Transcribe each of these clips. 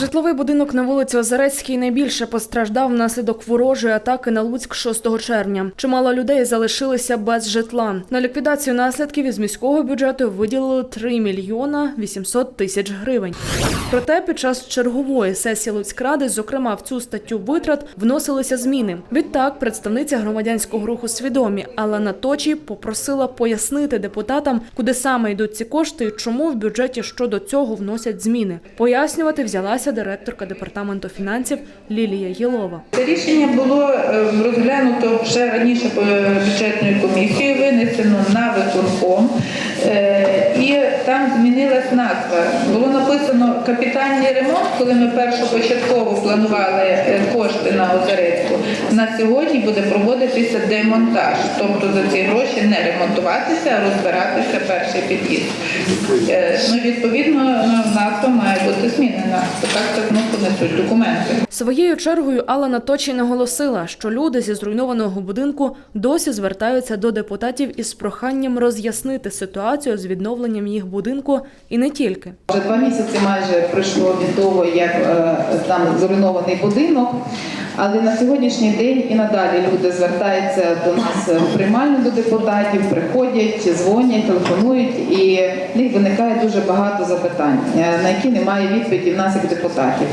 Житловий будинок на вулиці Озерецькій найбільше постраждав внаслідок ворожої атаки на Луцьк 6 червня. Чимало людей залишилися без житла. На ліквідацію наслідків із міського бюджету виділили 3 мільйона 800 тисяч гривень. Проте під час чергової сесії Луцькради, зокрема в цю статтю витрат, вносилися зміни. Відтак, представниця громадянського руху свідомі, але Наточі попросила пояснити депутатам, куди саме йдуть ці кошти і чому в бюджеті щодо цього вносять зміни. Пояснювати взялася директорка департаменту фінансів Лілія Єлова. Це рішення було е, розглянуто ще раніше е, бюджетною комісією, винесено на виконком, Е, і там змінилась назва. Було написано капітальний ремонт, коли ми першопочатково планували кошти на Озерецьку. На сьогодні буде проводитися демонтаж, тобто за ці гроші не ремонтуватися, а розбиратися перший під'їзд. Ну, відповідно, назва має бути змінена. Так так ну, понесуть документи. Своєю чергою Алла Наточі наголосила, що люди зі зруйнованого будинку досі звертаються до депутатів із проханням роз'яснити ситуацію з відновленням їх будинку і не тільки. Вже два місяці майже пройшло від того, як е, там зруйнований будинок. Але на сьогоднішній день і надалі люди звертаються до нас в приймальну до депутатів, приходять, дзвонять, телефонують, і в них виникає дуже багато запитань, е, на які немає відповіді в нас як депутатів.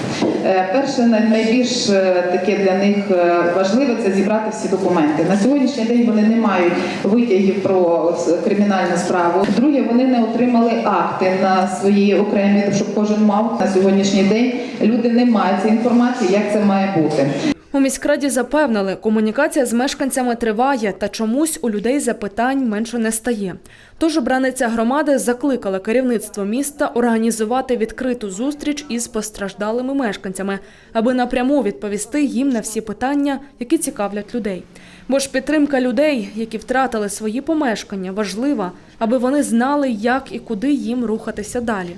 Е, Перше, найбільш е, таке для них е, важливе це зібрати всі документи. На сьогоднішній день вони не мають витягів про кримінальну справу. Друге, вони не отримали акти на свої окремі, щоб кожен мав на сьогоднішній день. Люди не мають цієї інформації, як це має бути. У міськраді запевнили, комунікація з мешканцями триває, та чомусь у людей запитань менше не стає. Тож обраниця громади закликала керівництво міста організувати відкриту зустріч із постраждалими мешканцями, аби напряму відповісти їм на всі питання, які цікавлять людей. Бо ж підтримка людей, які втратили свої помешкання, важлива, аби вони знали, як і куди їм рухатися далі.